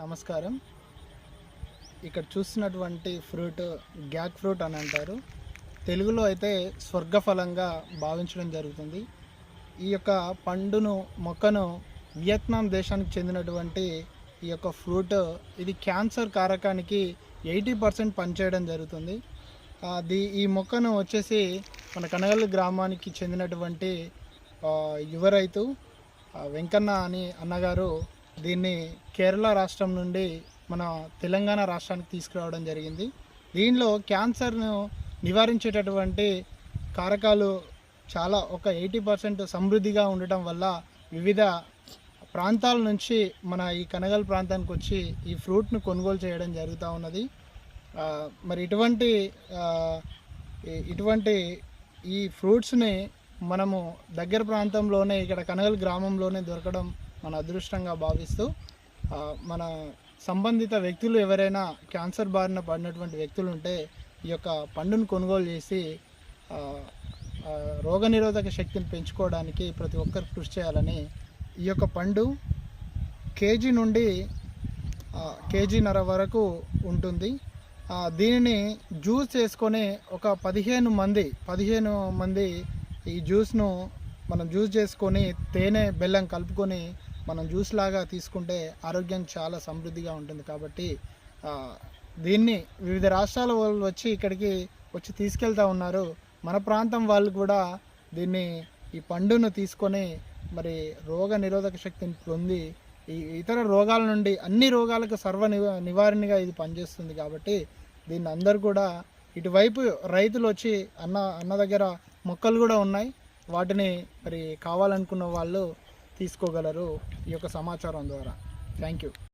నమస్కారం. ఇక్కడ చూస్తున్నటువంటి ఫ్రూట్ గ్యాక్ ఫ్రూట్ అని అంటారు. తెలుగులో అయితే స్వర్గఫలంగా భావించడం జరుగుతుంది. ఈ యొక్క పండును మొక్కను వియత్నాం దేశానికి చెందినటువంటి ఈ యొక్క ఫ్రూట్ ఇది క్యాన్సర్ కారకానికి ఎయిటీ పర్సెంట్ పనిచేయడం జరుగుతుంది. అది ఈ మొక్కను వచ్చేసి మన కనగల్లు గ్రామానికి చెందినటువంటి యువ రైతు వెంకన్న అని అన్నగారు దీన్ని కేరళ రాష్ట్రం నుండి మన తెలంగాణ రాష్ట్రానికి తీసుకురావడం జరిగింది. దీనిలో క్యాన్సర్ను నివారించేటటువంటి కారకాలు చాలా ఒక ఎయిటీ పర్సెంట్ సమృద్ధిగా ఉండటం వల్ల వివిధ ప్రాంతాల నుంచి మన ఈ కనగల్ ప్రాంతానికి వచ్చి ఈ ఫ్రూట్ను కొనుగోలు చేయడం జరుగుతూ ఉన్నది. మరి ఇటువంటి ఇటువంటి ఈ ఫ్రూట్స్ని మనము దగ్గర ప్రాంతంలోనే ఇక్కడ కనగల్ గ్రామంలోనే దొరకడం మన అదృష్టంగా భావిస్తూ మన సంబంధిత వ్యక్తులు ఎవరైనా క్యాన్సర్ బారిన పడినటువంటి వ్యక్తులు ఉంటే ఈ యొక్క పండును కొనుగోలు చేసి రోగనిరోధక శక్తిని పెంచుకోవడానికి ప్రతి ఒక్కరు కృషి చేయాలని ఈ యొక్క పండు కేజీ నుండి కేజీన్నర వరకు ఉంటుంది. దీనిని జ్యూస్ చేసుకొని ఒక పదిహేను మంది పదిహేను మంది ఈ జ్యూస్ను మనం జ్యూస్ చేసుకొని తేనె బెల్లం కలుపుకొని మనం జ్యూస్ లాగా తీసుకుంటే ఆరోగ్యం చాలా సమృద్ధిగా ఉంటుంది కాబట్టి దీన్ని వివిధ రాష్ట్రాల వాళ్ళు వచ్చి ఇక్కడికి వచ్చి తీసుకెళ్తా ఉన్నారు. మన ప్రాంతం వాళ్ళు కూడా దీన్ని ఈ పండును తీసుకొని మరి రోగ నిరోధక శక్తిని పొంది ఈ ఇతర రోగాల నుండి అన్ని రోగాలకు సర్వ నివారణగా ఇది పనిచేస్తుంది కాబట్టి దీన్ని అందరు కూడా ఇటువైపు రైతులు వచ్చి అన్న అన్న దగ్గర మొక్కలు కూడా ఉన్నాయి. వాటిని మరి కావాలనుకున్న వాళ్ళు తీసుకోగలరు ఈ యొక్క సమాచారం ద్వారా. Thank you.